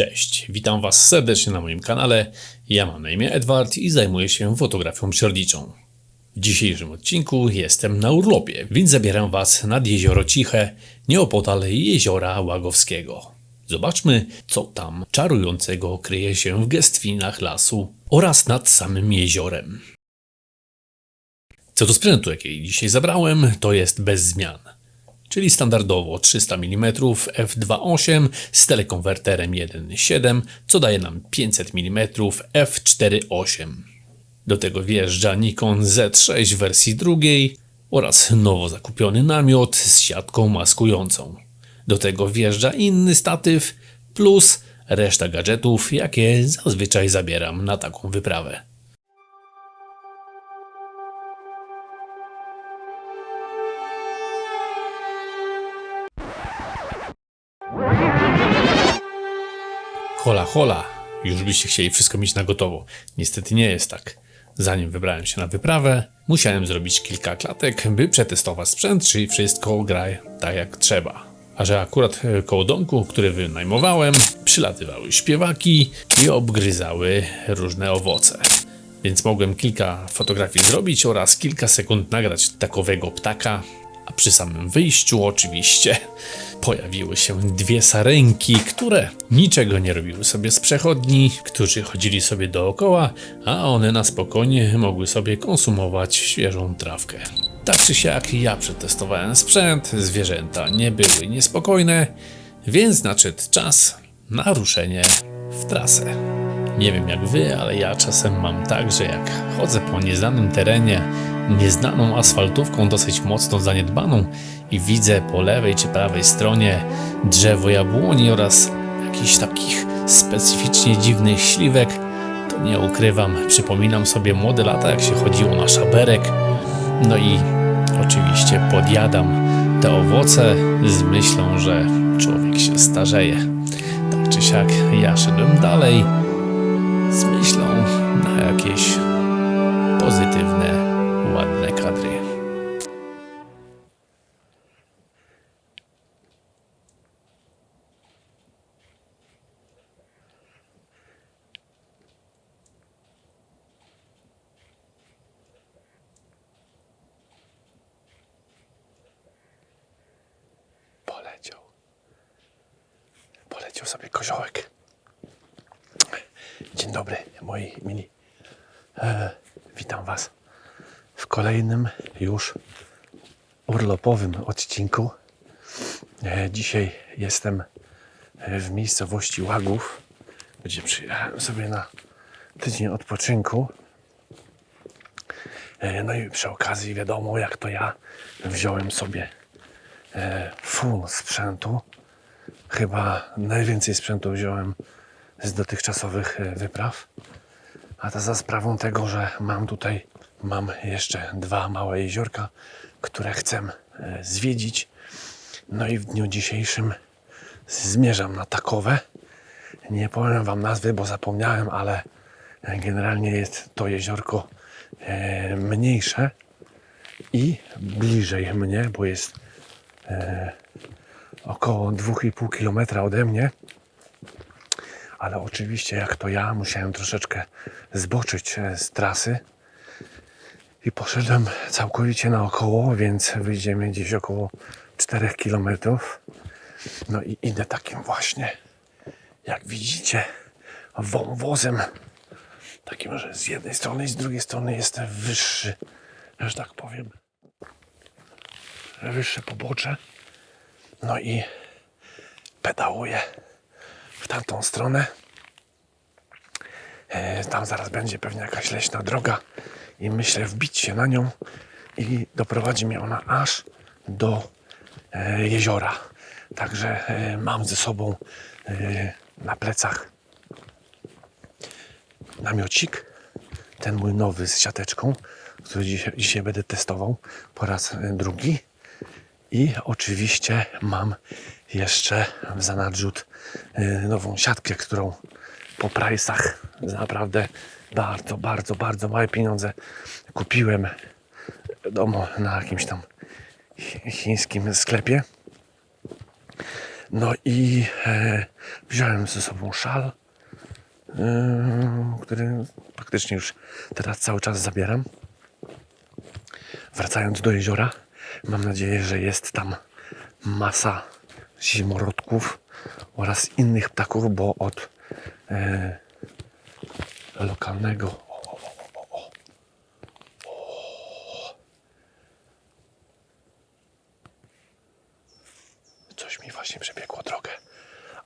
Cześć, witam Was serdecznie na moim kanale. Ja mam na imię Edward i zajmuję się fotografią przyrodniczą. W dzisiejszym odcinku jestem na urlopie, więc zabieram Was nad jezioro Ciche, nieopodal jeziora Łagowskiego. Zobaczmy, co tam czarującego kryje się w gestwinach lasu oraz nad samym jeziorem. Co do sprzętu, jaki dzisiaj zabrałem, to jest bez zmian. Czyli standardowo 300 mm f2.8 z telekonwerterem 1.7, co daje nam 500 mm f4.8. Do tego wjeżdża Nikon Z6 w wersji drugiej oraz nowo zakupiony namiot z siatką maskującą. Do tego wjeżdża inny statyw plus reszta gadżetów, jakie zazwyczaj zabieram na taką wyprawę. Hola, hola. Już byście chcieli wszystko mieć na gotowo. Niestety nie jest tak. Zanim wybrałem się na wyprawę, musiałem zrobić kilka klatek, by przetestować sprzęt, czy wszystko gra tak jak trzeba. A że akurat e, koło domku, który wynajmowałem, przylatywały śpiewaki i obgryzały różne owoce. Więc mogłem kilka fotografii zrobić oraz kilka sekund nagrać takowego ptaka, a przy samym wyjściu oczywiście pojawiły się dwie sarenki, które niczego nie robiły sobie z przechodni, którzy chodzili sobie dookoła, a one na spokojnie mogły sobie konsumować świeżą trawkę. Tak czy siak ja przetestowałem sprzęt, zwierzęta nie były niespokojne, więc nadszedł czas na ruszenie w trasę. Nie wiem jak wy, ale ja czasem mam tak, że jak chodzę po nieznanym terenie, nieznaną asfaltówką dosyć mocno zaniedbaną i widzę po lewej czy prawej stronie drzewo jabłoni oraz jakichś takich specyficznie dziwnych śliwek, to nie ukrywam, przypominam sobie młode lata, jak się chodziło na szaberek. No i oczywiście podjadam te owoce z myślą, że człowiek się starzeje. Tak czy siak, ja szedłem dalej z myślą na jakieś pozytywne, ładne kadry. Sobie koziołek. Dzień dobry, moi mili. E, witam Was w kolejnym już urlopowym odcinku. E, dzisiaj jestem e, w miejscowości Łagów, gdzie przyjechałem sobie na tydzień odpoczynku. E, no i przy okazji wiadomo, jak to ja wziąłem sobie full sprzętu. Chyba najwięcej sprzętu wziąłem z dotychczasowych wypraw. A to za sprawą tego, że mam tutaj mam jeszcze dwa małe jeziorka, które chcę e, zwiedzić. No i w dniu dzisiejszym zmierzam na takowe. Nie powiem Wam nazwy, bo zapomniałem, ale generalnie jest to jeziorko e, mniejsze i bliżej mnie, bo jest e, około 2,5 km ode mnie ale oczywiście jak to ja musiałem troszeczkę zboczyć z trasy i poszedłem całkowicie naokoło, więc wyjdziemy gdzieś około 4 km. No i idę takim właśnie, jak widzicie, wąwozem. Takim, że z jednej strony i z drugiej strony jest wyższy, że tak powiem, wyższe pobocze. No i pedałuję w tamtą stronę. E, Tam zaraz będzie pewnie jakaś leśna droga i myślę wbić się na nią i doprowadzi mnie ona aż do e, jeziora. Także e, mam ze sobą na plecach namiocik, ten mój nowy z siateczką, który dzisiaj, dzisiaj będę testował po raz drugi. I oczywiście mam jeszcze w zanadrzu y, nową siatkę, którą po price'ach za naprawdę bardzo, bardzo, bardzo małe pieniądze kupiłem domu na jakimś tam chi- chińskim sklepie. No i e, wziąłem ze sobą szal, e, który praktycznie już teraz cały czas zabieram. Wracając do jeziora, mam nadzieję, że jest tam masa zimorodków oraz innych ptaków, bo od e, lokalnego. Coś mi właśnie przebiegło drogę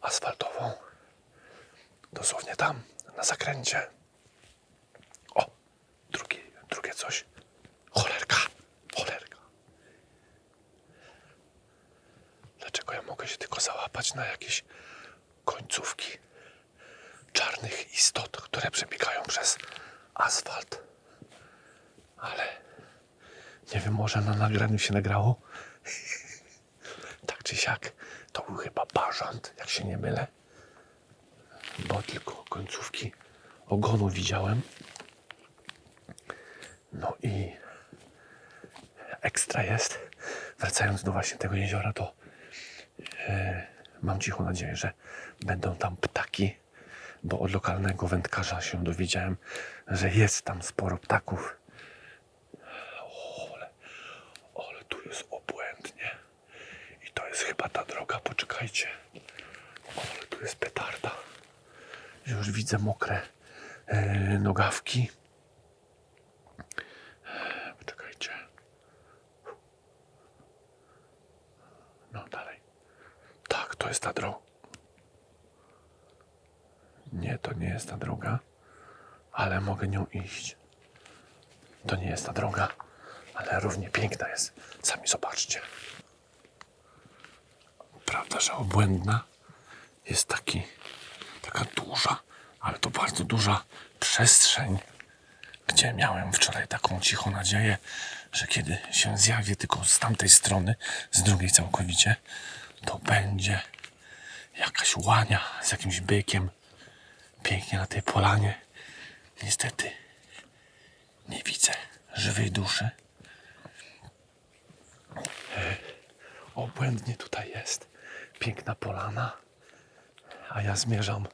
asfaltową. Dosłownie tam, na zakręcie. O, drugie, drugie coś. Cholerka, cholerka. Dlaczego ja mogę się tylko załapać na jakieś końcówki istot, które przebiegają przez asfalt? Ale nie wiem, może na nagraniu się nagrało? tak czy siak, to był chyba barząd, jak się nie mylę. Bo tylko końcówki ogonu widziałem. No i ekstra jest. Wracając do właśnie tego jeziora, to e, mam cichą nadzieję, że będą tam ptaki, bo od lokalnego wędkarza się dowiedziałem, że jest tam sporo ptaków. O, ale, ale tu jest obłędnie. I to jest chyba ta droga, poczekajcie. O, ale tu jest petarda. Już widzę mokre e, nogawki. Poczekajcie. No dalej. Tak, to jest ta droga. To nie jest ta droga, ale mogę nią iść. To nie jest ta droga, ale równie piękna jest. Sami zobaczcie. Prawda, że obłędna jest taki, taka duża, ale to bardzo duża przestrzeń gdzie miałem wczoraj taką cichą nadzieję, że kiedy się zjawię tylko z tamtej strony, z drugiej całkowicie, to będzie jakaś łania z jakimś bykiem pięknie na tej polanie. Niestety nie widzę żywej duszy. E, Obłędnie tutaj jest piękna polana, a ja zmierzam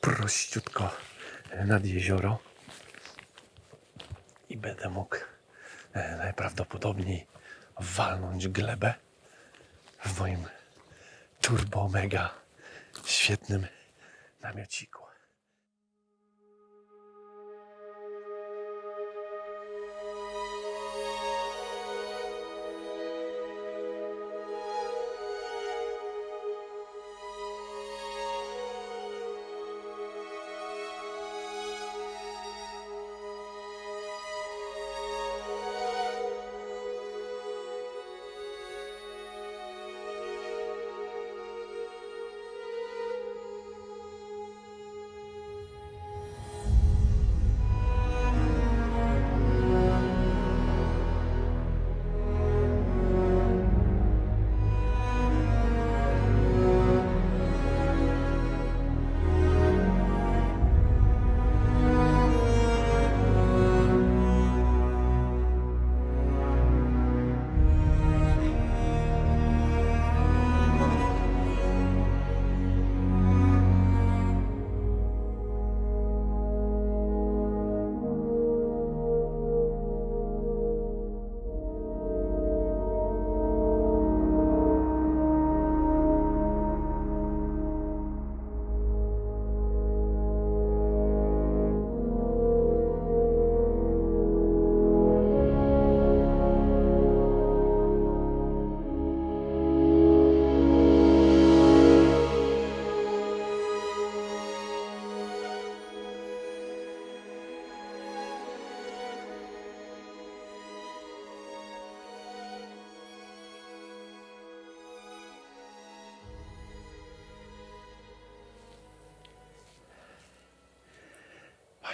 prościutko nad jezioro i będę mógł e, najprawdopodobniej walnąć glebę w moim turbo mega świetnym namiociku.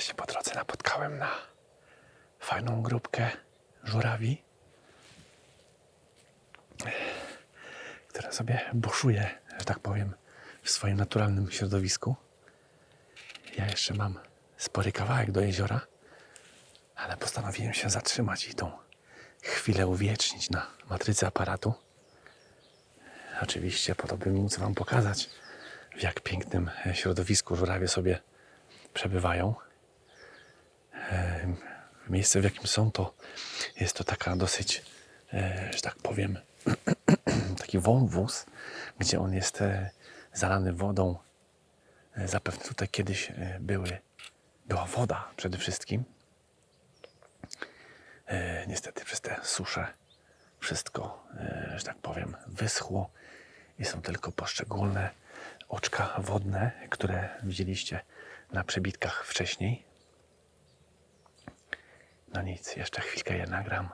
Właśnie po drodze napotkałem na fajną grupkę żurawi, która sobie buszuje, że tak powiem, w swoim naturalnym środowisku. Ja jeszcze mam spory kawałek do jeziora, ale postanowiłem się zatrzymać i tą chwilę uwiecznić na matrycy aparatu. Oczywiście po to, by móc Wam pokazać, w jak pięknym środowisku żurawie sobie przebywają. Miejsce, w jakim są, to jest to taka dosyć, e, że tak powiem, taki wąwóz, gdzie on jest e, zalany wodą. E, Zapewne tutaj kiedyś były, była woda przede wszystkim. Niestety przez te susze wszystko, że tak powiem, wyschło i są tylko poszczególne oczka wodne, które widzieliście na przebitkach wcześniej. No nic, jeszcze chwilkę je nagram.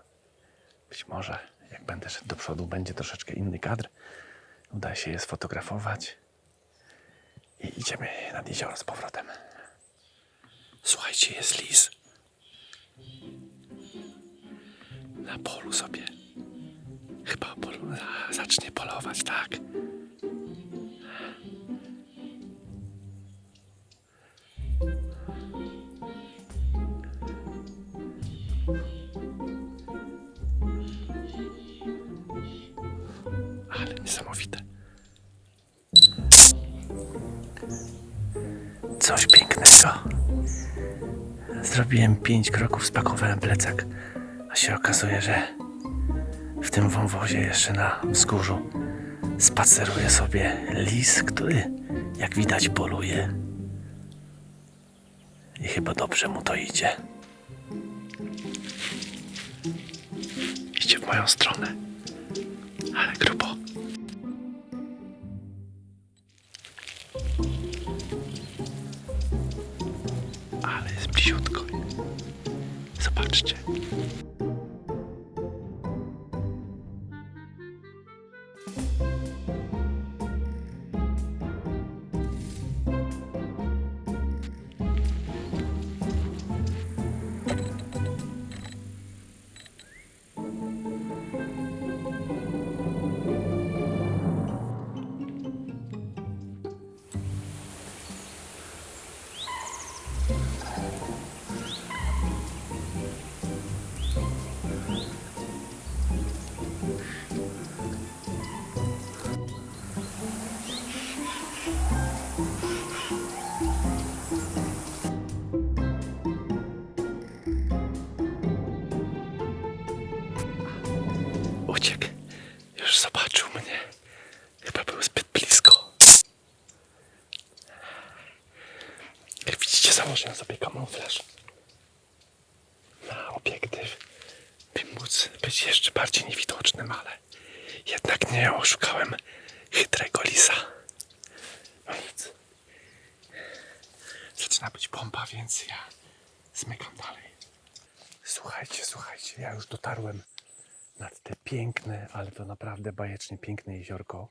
Być może, jak będę szedł do przodu, będzie troszeczkę inny kadr. Uda się je sfotografować. I idziemy nad jezioro z powrotem. Słuchajcie, jest lis. Na polu sobie. Chyba polu, za- zacznie polować, tak. Coś pięknego. Zrobiłem pięć kroków, spakowałem plecak, a się okazuje, że w tym wąwozie jeszcze na wzgórzu spaceruje sobie lis, który, jak widać, poluje. I chyba dobrze mu to idzie. Idzie w moją stronę, Ale jest bliziutko. Zobaczcie. Założyłem sobie kamuflaż na obiektyw, by móc być jeszcze bardziej niewidocznym, ale jednak nie oszukałem chytrego lisa. No nic. Zaczyna być pompa, więc ja zmykam dalej. Słuchajcie, słuchajcie, ja już dotarłem nad te piękne, ale to naprawdę bajecznie piękne jeziorko.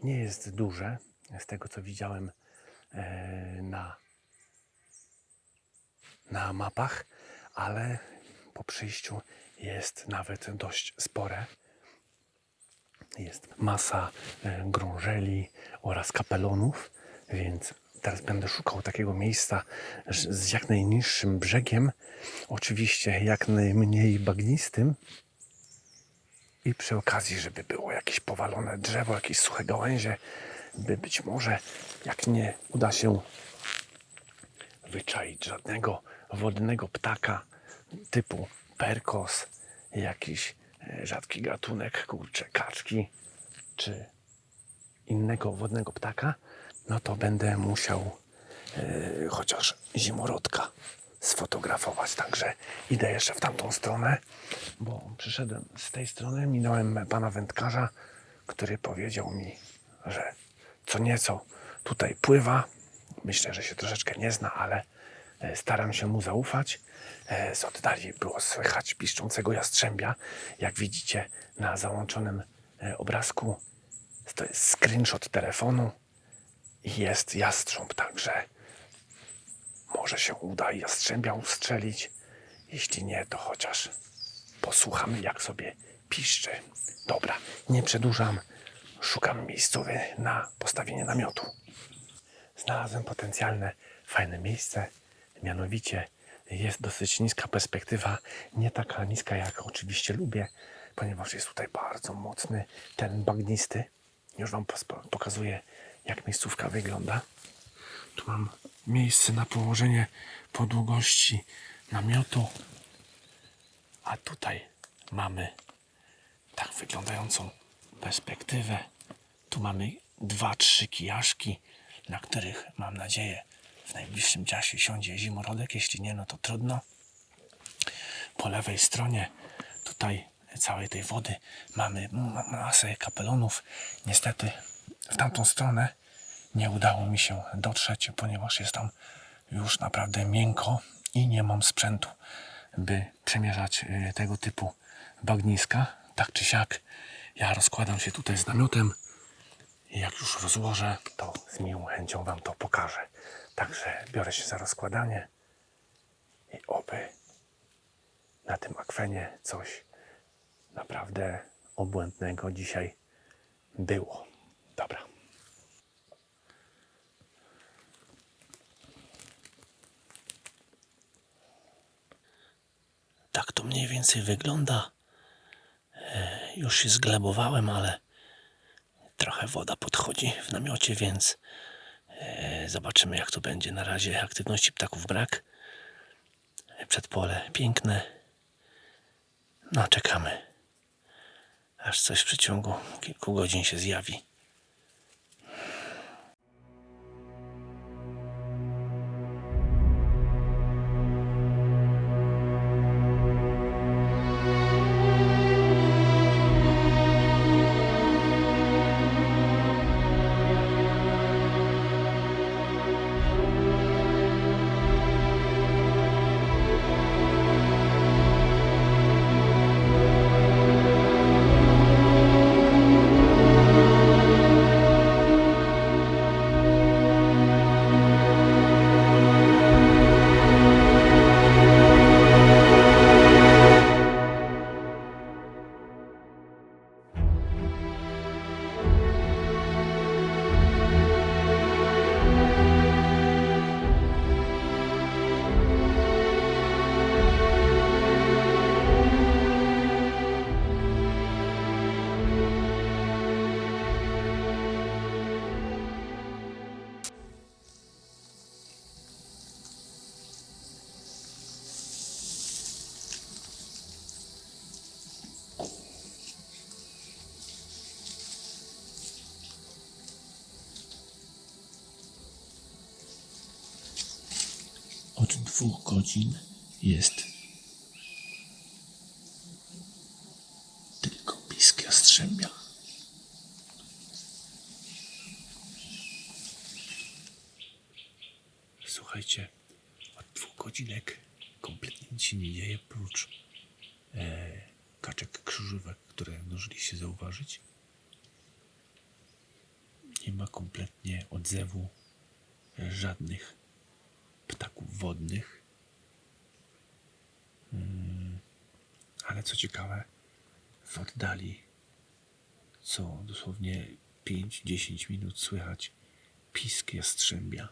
Nie jest duże, z tego co widziałem e, na, na mapach, ale po przyjściu jest nawet dość spore. Jest masa e, grążeli oraz kapelonów, więc teraz będę szukał takiego miejsca z jak najniższym brzegiem, oczywiście jak najmniej bagnistym, i przy okazji, żeby było jakieś powalone drzewo, jakieś suche gałęzie, by być może, jak nie uda się wyczaić żadnego wodnego ptaka typu perkos, jakiś e, rzadki gatunek, kurcze, kaczki, czy innego wodnego ptaka, no to będę musiał e, chociaż zimorodka sfotografować. Także idę jeszcze w tamtą stronę, bo przyszedłem z tej strony, minąłem pana wędkarza, który powiedział mi, że co nieco tutaj pływa. Myślę, że się troszeczkę nie zna, ale staram się mu zaufać. E, Z oddali było słychać piszczącego jastrzębia. Jak widzicie na załączonym e, obrazku, to jest screenshot telefonu i jest jastrząb, także może się uda jastrzębia ustrzelić. Jeśli nie, to chociaż posłuchamy, jak sobie piszczy. Dobra, nie przedłużam. Szukam miejscowy na postawienie namiotu. Znalazłem potencjalne, fajne miejsce. Mianowicie jest dosyć niska perspektywa. Nie taka niska, jak oczywiście lubię, ponieważ jest tutaj bardzo mocny ten bagnisty już Wam pokazuję, jak miejscówka wygląda. Tu mam miejsce na położenie po długości namiotu. A tutaj mamy tak wyglądającą perspektywę. Tu mamy dwa, trzy kijaszki, na których mam nadzieję w najbliższym czasie siądzie zimorodek. Jeśli nie, no to trudno. Po lewej stronie tutaj całej tej wody mamy ma- masę kapelonów. Niestety w tamtą stronę nie udało mi się dotrzeć, ponieważ jest tam już naprawdę miękko i nie mam sprzętu, by przemierzać y, tego typu bagniska. Tak czy siak, ja rozkładam się tutaj z namiotem jak już rozłożę, to z miłą chęcią Wam to pokażę. Także biorę się za rozkładanie i oby na tym akwenie coś naprawdę obłędnego dzisiaj było. Dobra. Tak to mniej więcej wygląda. E, Już się zglebowałem, ale trochę woda podchodzi w namiocie, więc zobaczymy jak to będzie. Na razie aktywności ptaków brak. Przedpole piękne. No, czekamy. Aż coś w przeciągu kilku godzin się zjawi. Dwóch godzin jest tylko pisk jastrzębia. Słuchajcie, od dwóch godzinek kompletnie nic się nie dzieje, prócz e, kaczek krzyżówek, które zdążyliście zauważyć. Nie ma kompletnie odzewu e, żadnych wodnych. Mm, ale co ciekawe, w oddali co dosłownie 5-10 minut słychać pisk jastrzębia.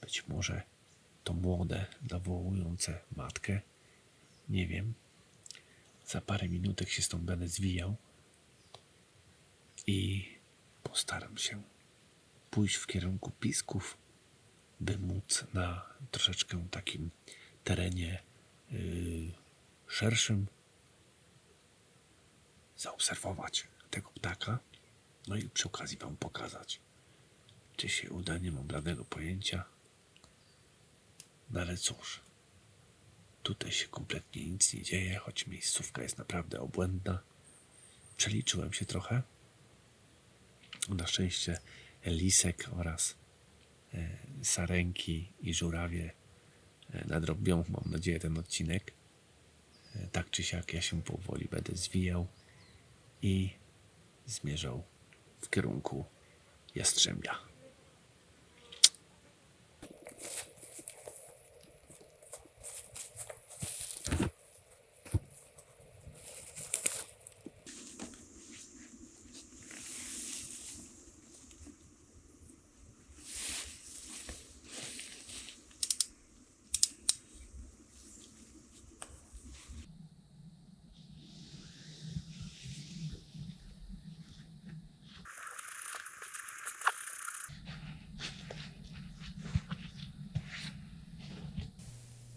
Być może to młode, nawołujące matkę. Nie wiem. Za parę minutek się stąd będę zwijał i postaram się pójść w kierunku pisków, by móc na troszeczkę takim terenie yy, szerszym zaobserwować tego ptaka. No i przy okazji Wam pokazać, czy się uda, nie mam bladego pojęcia. No ale cóż, tutaj się kompletnie nic nie dzieje, choć miejscówka jest naprawdę obłędna. Przeliczyłem się trochę. Na szczęście lisek oraz sarenki i żurawie e, nadrobią, mam nadzieję, ten odcinek. E, tak czy siak ja się powoli będę zwijał i zmierzał w kierunku Jastrzębia.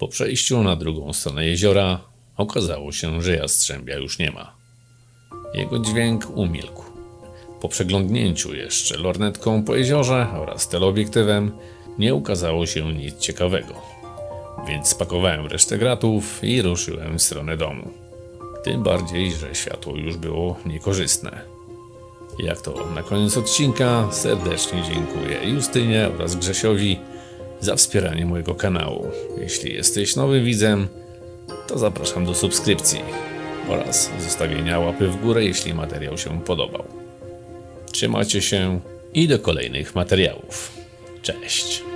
Po przejściu na drugą stronę jeziora okazało się, że jastrzębia już nie ma. Jego dźwięk umilkł. Po przeglądnięciu jeszcze lornetką po jeziorze oraz teleobiektywem nie ukazało się nic ciekawego. Więc spakowałem resztę gratów i ruszyłem w stronę domu. Tym bardziej, że światło już było niekorzystne. Jak to na koniec odcinka, serdecznie dziękuję Justynie oraz Grzesiowi za wspieranie mojego kanału. Jeśli jesteś nowym widzem, to zapraszam do subskrypcji oraz zostawienia łapy w górę, jeśli materiał się podobał. Trzymajcie się i do kolejnych materiałów. Cześć.